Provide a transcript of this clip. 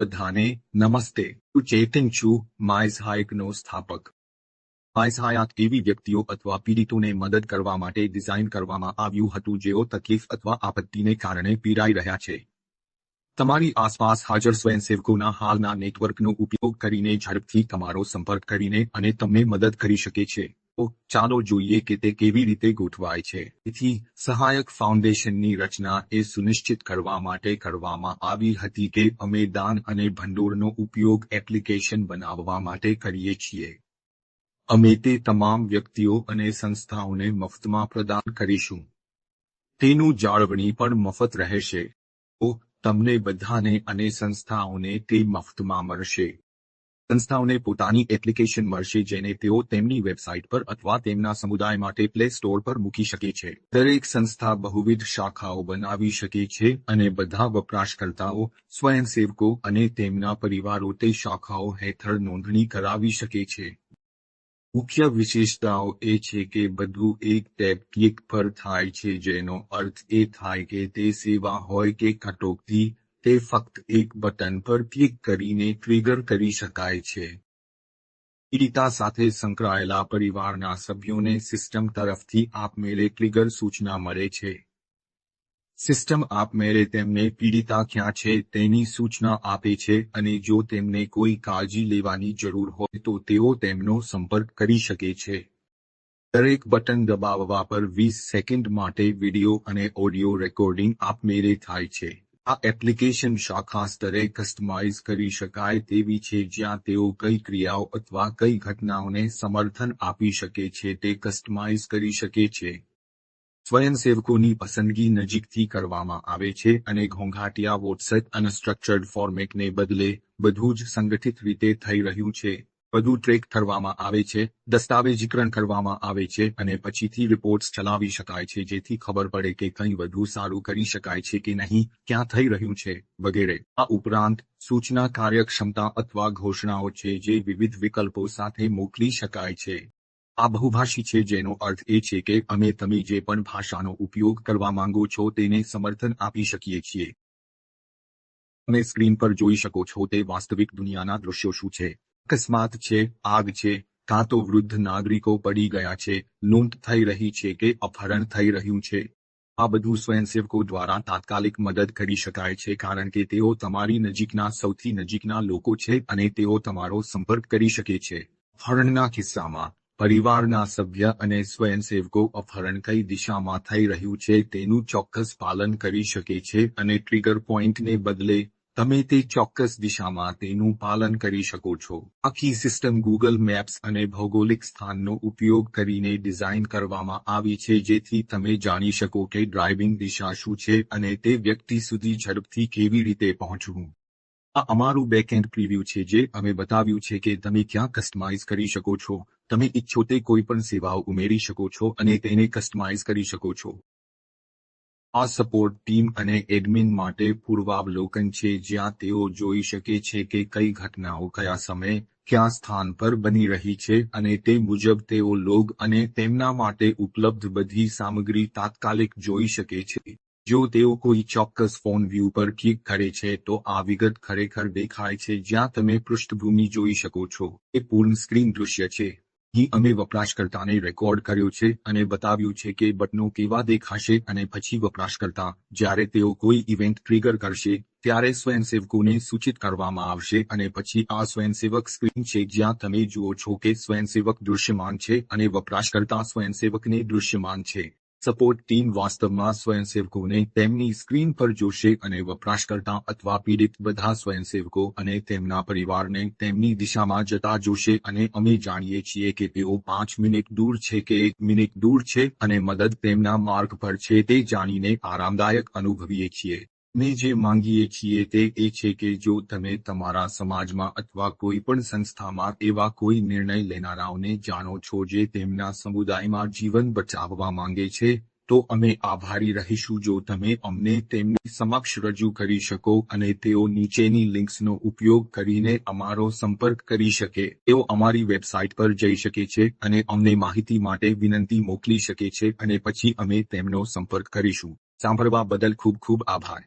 બધાને નમસ્તે. હું ચેતન છું માઇઝ હાયકનો સ્થાપક. માઇઝ હાયાત એવી વ્યક્તિઓ અથવા પીડિતોને મદદ કરવા માટે ડિઝાઇન કરવામાં આવ્યું હતું જેઓ તકલીફ અથવા આપત્તિને કારણે પીડાઈ રહ્યા છે. તમારી આસપાસ હાજર સ્વયંસેવકોના હાલના નેટવર્કનો ઉપયોગ કરીને ઝડપથી તમારો સંપર્ક કરીને અને તમને મદદ કરી શકે છે. ચાલો જોઈએ કે તે કેવી રીતે ગોઠવાય છે. તેથી સહાયક ફાઉન્ડેશનની રચના એ સુનિશ્ચિત કરવા માટે કરવામાં આવી હતી કે અમે દાન અને ભંડોળનો ઉપયોગ એપ્લિકેશન બનાવવા માટે કરીએ છીએ. અમે તે તમામ વ્યક્તિઓ અને સંસ્થાઓને મફતમાં પ્રદાન કરીશું. તેનું જાળવણી પણ મફત રહેશે. તો તમને બધાને અને સંસ્થાઓને તે મફતમાં મળશે. સંસ્થાઓને પોતાની એપ્લિકેશન મળશે જેને તેઓ તેમની વેબસાઇટ પર અથવા તેમના સમુદાય માટે પ્લે સ્ટોર પર મૂકી શકે છે. દરેક સંસ્થા બહુવિધ શાખાઓ બનાવી શકે છે અને બધા વપરાશકર્તાઓ, સ્વયંસેવકો અને તેમના પરિવારો તે શાખાઓ હેઠળ નોંધણી કરાવી શકે છે. મુખ્ય વિશેષતાઓ એ છે કે બધું એક ટેબ ક્લિક પર થાય છે જેનો અર્થ એ થાય કે તે સેવા હોય કે કટોકટી તે ફક્ત એક બટન પર ક્લિક કરીને ટ્રિગર કરી શકાય છે. પીડિતા સાથે સંકળાયેલા પરિવારના સભ્યોને સિસ્ટમ તરફથી આપમેળે ટ્રિગર સૂચના મળે છે. સિસ્ટમ આપમેળે તેમને પીડિતા ક્યાં છે તેની સૂચના આપે છે અને જો તેમને કોઈ કાળજી લેવાની જરૂર હોય તો તેઓ તેમનો સંપર્ક કરી શકે છે. દરેક બટન દબાવવા પર વીસ સેકન્ડ માટે વિડિયો અને ઓડિયો રેકોર્ડિંગ આપમેળે થાય છે. આ એપ્લિકેશન શાખા સ્તરે કસ્ટમાઇઝ કરી શકાય તેવી છે જ્યાં તેઓ કઈ ક્રિયાઓ અથવા કઈ ઘટનાઓને સમર્થન આપી શકે છે તે કસ્ટમાઇઝ કરી શકે છે. સ્વયંસેવકોની પસંદગી નજીકથી કરવામાં આવે છે અને ઘોંઘાટિયા વોટ્સએપ અનસ્ટ્રક્ચર્ડ ફોર્મેટને બદલે બધું જ સંગઠિત રીતે થઈ રહ્યું છે. વધુ ટ્રેક કરવામાં આવે છે દસ્તાવેજીકરણ કરવામાં આવે છે અને પછીથી રિપોર્ટ્સ ચલાવી શકાય છે, જેથી ખબર પડે કે કંઈ વધુ સારું કરી શકાય છે કે નહીં, ક્યાં થઈ રહ્યું છે, વગેરે. આ ઉપરાંત, સૂચના કાર્યક્ષમતા અથવા ઘોષણાઓ છે જે વિવિધ વિકલ્પો સાથે મોકલી શકાય છે. આ બહુભાષી છે જેનો અર્થ એ છે કે અમે તમે જે પણ ભાષાનો ઉપયોગ કરવા માંગો છો તેને સમર્થન આપી શકીએ છીએ. તમે સ્ક્રીન પર જોઈ શકો છો તે વાસ્તવિક દુનિયાના દૃશ્યો શું છે. અકસ્માત છે, આગ છે, કાં તો વૃદ્ધ નાગરિકો પડી ગયા છે લૂંટ થઈ રહી છે કે અપહરણ થઈ રહ્યું છે. આ બધું સ્વયંસેવકો દ્વારા તાત્કાલિક મદદ કરી શકાય છે કારણ કે તેઓ તમારી નજીકના સૌથી નજીકના લોકો છે અને તેઓ તમારો સંપર્ક કરી શકે છે. અપહરણના કિસ્સામાં, પરિવારના સભ્ય અને સ્વયંસેવકો અપહરણ કઈ દિશામાં થઈ રહ્યું છે તેનું ચોક્કસ પાલન કરી શકે છે અને ટ્રિગર પોઈન્ટને બદલે તમે તે ચોક્કસ દિશામાં તેનું પાલન કરી શકો છો. આખી સિસ્ટમ ગૂગલ મેપ્સ અને ભૌગોલિક સ્થાનનો ઉપયોગ કરીને ડિઝાઇન કરવામાં આવી છે જેથી તમે જાણી શકો કે ડ્રાઇવિંગ દિશા શું છે અને તે વ્યક્તિ સુધી ઝડપથી કેવી રીતે પહોંચવું. આ અમારું બેકએન્ડ પ્રિવ્યુ છે જે અમે બતાવ્યું છે કે તમે ક્યાં કસ્ટમાઇઝ કરી શકો છો. તમે ઈચ્છો તે કોઈપણ સેવાઓ ઉમેરી શકો છો અને તેને કસ્ટમાઇઝ કરી શકો છો. આ સપોર્ટ ટીમ અને એડમિન માટે પૂર્વાવલોકન છે જ્યાં તેઓ જોઈ શકે છે કે કઈ ઘટનાઓ કયા સમયે કયા સ્થાન પર બની રહી છે અને તે મુજબ તેઓ લોગ અને તેમના માટે ઉપલબ્ધ બધી સામગ્રી તાત્કાલિક જોઈ શકે છે. જો તેઓ કોઈ ચોક્કસ ફોન વ્યૂ પર ક્લિક કરે છે તો આ વિગત ખરેખર દેખાય છે જ્યાં તમે પૃષ્ઠભૂમિ જોઈ શકો છો. એ પૂર્ણ સ્ક્રીન દૃશ્ય છે. અહીં અમે વપરાશકર્તાને રેકોર્ડ કર્યો છે અને બતાવ્યું છે કે બટનો કેવા દેખાશે અને પછી વપરાશકર્તા, જ્યારે તેઓ કોઈ ઇવેન્ટ ટ્રિગર કરશે, ત્યારે સ્વયંસેવકોને સૂચિત કરવામાં આવશે અને પછી આ સ્વયંસેવક સ્ક્રીન છે જ્યાં તમે જુઓ છો કે સ્વયંસેવક દૃશ્યમાન છે અને વપરાશકર્તા સ્વયંસેવકને દૃશ્યમાન છે. સપોર્ટ ટીમ વાસ્તવમાં સ્વયંસેવકોને તેમની સ્ક્રીન પર જોશે અને વપરાશકર્તા અથવા પીડિત બધા સ્વયંસેવકો અને તેમના પરિવારને તેમની દિશામાં જતા જોશે અને અમે જાણીએ છીએ કે તેઓ પાંચ મિનિટ દૂર છે કે એક મિનિટ દૂર છે અને મદદ તેમના માર્ગ પર છે તે જાણીને આરામદાયક અનુભવીએ છીએ. અમે જે માંગીએ છીએ તે એ છે કે જો તમે તમારા સમાજમાં અથવા કોઈ પણ સંસ્થામાં એવા કોઈ નિર્ણય લેનારાઓને જાણો છો જે તેમના સમુદાયમાં જીવન બચાવવા માંગે છે, તો અમે આભારી રહીશું જો તમે અમને તેમની સમક્ષ રજૂ કરી શકો અને તેઓ નીચેની લિંક્સનો ઉપયોગ કરીને અમારો સંપર્ક કરી શકે. તેઓ અમારી વેબસાઇટ પર જઈ શકે છે અને અમને માહિતી માટે વિનંતી મોકલી શકે છે અને પછી અમે તેમનો સંપર્ક કરીશું. સાંભળવા બદલ ખૂબ ખૂબ આભાર.